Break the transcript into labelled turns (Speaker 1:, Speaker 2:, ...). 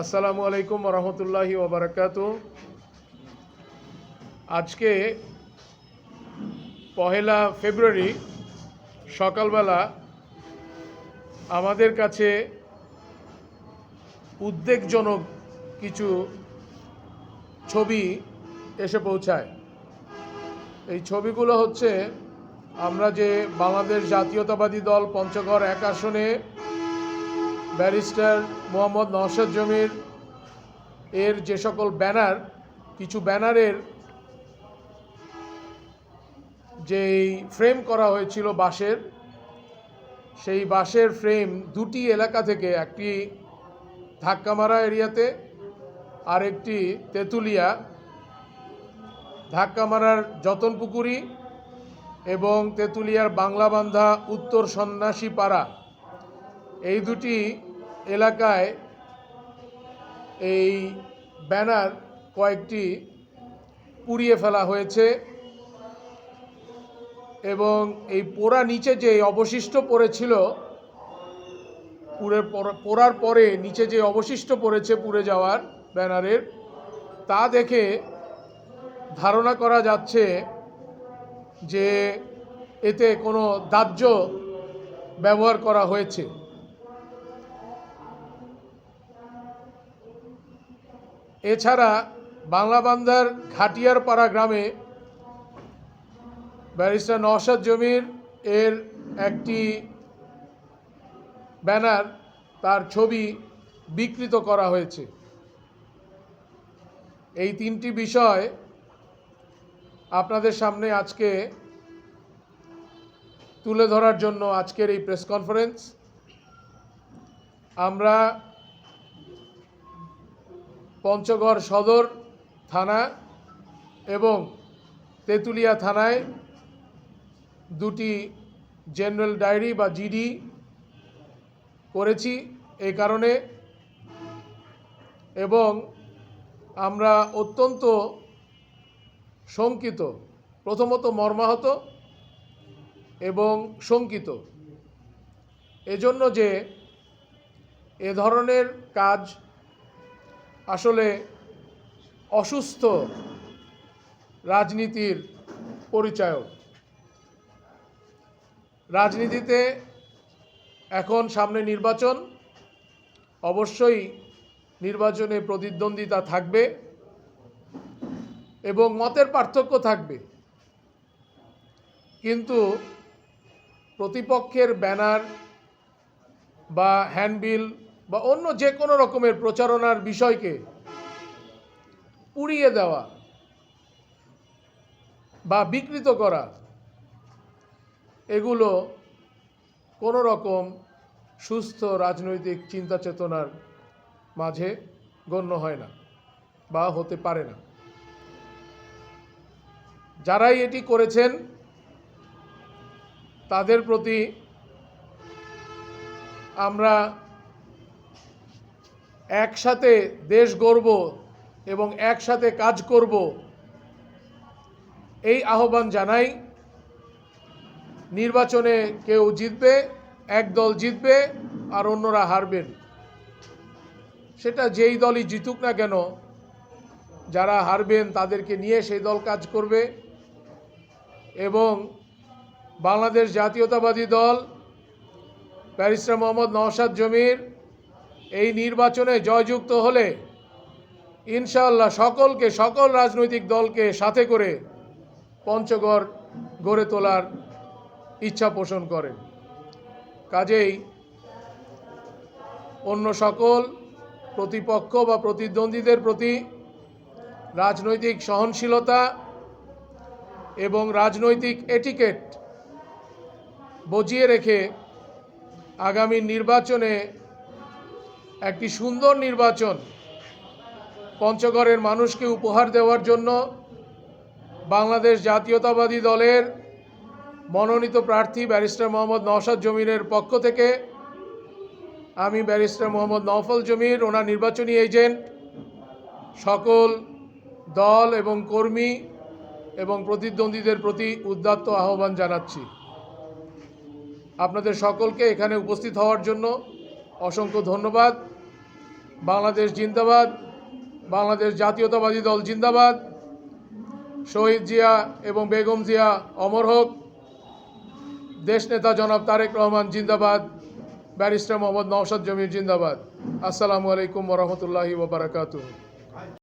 Speaker 1: আসসালামু আলাইকুম রহমতুল্লাহি ওবরাকাত আজকে পহেলা ফেব্রুয়ারি সকালবেলা আমাদের কাছে উদ্বেগজনক কিছু ছবি এসে পৌঁছায়। এই ছবিগুলো হচ্ছে আমরা যে বাংলাদেশ জাতীয়তাবাদী দল পঞ্চগড় এক আসনে ব্যারিস্টার মোহাম্মদ নওশাদ জমির এর যে সকল ব্যানার, কিছু ব্যানারের যেই ফ্রেম করা হয়েছিল বাঁশের, সেই বাঁশের ফ্রেম দুটি এলাকা থেকে, একটি ধাক্কামারা এরিয়াতে আর একটি তেঁতুলিয়া। ধাক্কামারার যতনপুকুরি এবং তেঁতুলিয়ার বাংলাবান্ধা উত্তর সন্ন্যাসী পাড়া এই দুটি এলাকায় এই ব্যানার কয়েকটি পুড়িয়ে ফেলা হয়েছে এবং এই পোড়া নিচে যে অবশিষ্ট পড়েছিল, পুড়ে পড়া- পোড়ার পরে নিচে যে অবশিষ্ট পড়েছে পুড়ে যাওয়ার ব্যানারের, তা দেখে ধারণা করা যাচ্ছে যে এতে কোনো দাহ্য ব্যবহার করা হয়েছে। এছাড়া বাংলাবান্ধার ঘাটিয়ার পাড়া গ্রামে ব্যারিস্টার নওশাদ জমির এর একটি ব্যানার তার ছবি বিকৃত করা হয়েছে। এই তিনটি বিষয় আপনাদের সামনে আজকে তুলে ধরার জন্য আজকের এই প্রেস কনফারেন্স। আমরা পঞ্চগড় সদর থানা এবং তেঁতুলিয়া থানায় দুটি জেনারেল ডায়েরি বা জিডি করেছি এই কারণে। এবং আমরা অত্যন্ত শঙ্কিত, প্রথমত মর্মাহত এবং শঙ্কিত। এজন্য যে এ ধরনের কাজ আসলে অসুস্থ রাজনীতির পরিচায়ক। রাজনীতিতে এখন সামনে নির্বাচন। অবশ্যই নির্বাচনে প্রতিদ্বন্দ্বিতা থাকবে এবং মতের পার্থক্য থাকবে। কিন্তু প্রতিপক্ষের ব্যানার বা হ্যান্ডবিল বা অন্য যে কোনো রকমের প্রচারণার বিষয়কে পুড়িয়ে দেওয়া বা বিকৃত করা, এগুলো কোনো রকম সুস্থ রাজনৈতিক চিন্তা চেতনার মাঝে গণ্য হয় না বা হতে পারে না। যারাই এটি করেছেন, তাদের প্রতি আমরা একসাথে দেশ গড়ব এবং একসাথে কাজ করব, এই আহ্বান জানাই। নির্বাচনে কেউ জিতবে, এক দল জিতবে আর অন্যরা হারবেন। সেটা যেই দলই জিতুক না কেন, যারা হারবেন তাদেরকে নিয়ে সেই দল কাজ করবে এবং বাংলাদেশ জাতীয়তাবাদী দল, ব্যারিস্টার মোহাম্মদ নওশাদ জমির এই নির্বাচনে জয়যুক্ত হলে ইনশাআল্লাহ সকলকে, সকল রাজনৈতিক দলকে সাথে করে পঞ্চগড় গড়ে তোলার ইচ্ছা পোষণ করেন। কাজেই অন্য সকল প্রতিপক্ষ বা প্রতিদ্বন্দ্বীদের প্রতি রাজনৈতিক সহনশীলতা এবং রাজনৈতিক এটিকেট বজিয়ে রেখে আগামী নির্বাচনে একটি সুন্দর নির্বাচন। পঞ্চগড়ের মানুষকে উপহার দেওয়ার জন্য বাংলাদেশ জাতীয়তাবাদী দলের মনোনীত প্রার্থী ব্যারিস্টার মোহাম্মদ নওশাদ জমিরের পক্ষ থেকে আমি ব্যারিস্টার মোহাম্মদ নওফল জমির, ওনার নির্বাচনী এজেন্ট, সকল দল এবং কর্মী এবং প্রতিদ্বন্দ্বীদের প্রতি উদ্দাত্ত আহ্বান জানাচ্ছি। আপনাদের সকলকে এখানে উপস্থিত হওয়ার জন্য অসংখ্য ধন্যবাদ। বাংলাদেশ জিন্দাবাদ, বাংলাদেশ জাতীয়তাবাদী দল জিন্দাবাদ। শহীদ জিয়া এবং বেগম জিয়া অমর হোক। দেশনেতা জনাব তারেক রহমান জিন্দাবাদ। ব্যারিস্টার মোহাম্মদ নওশাদ জমির জিন্দাবাদ। আসসালামু আলাইকুম ওরহমতুল্লাহি ওবরাকাতুহ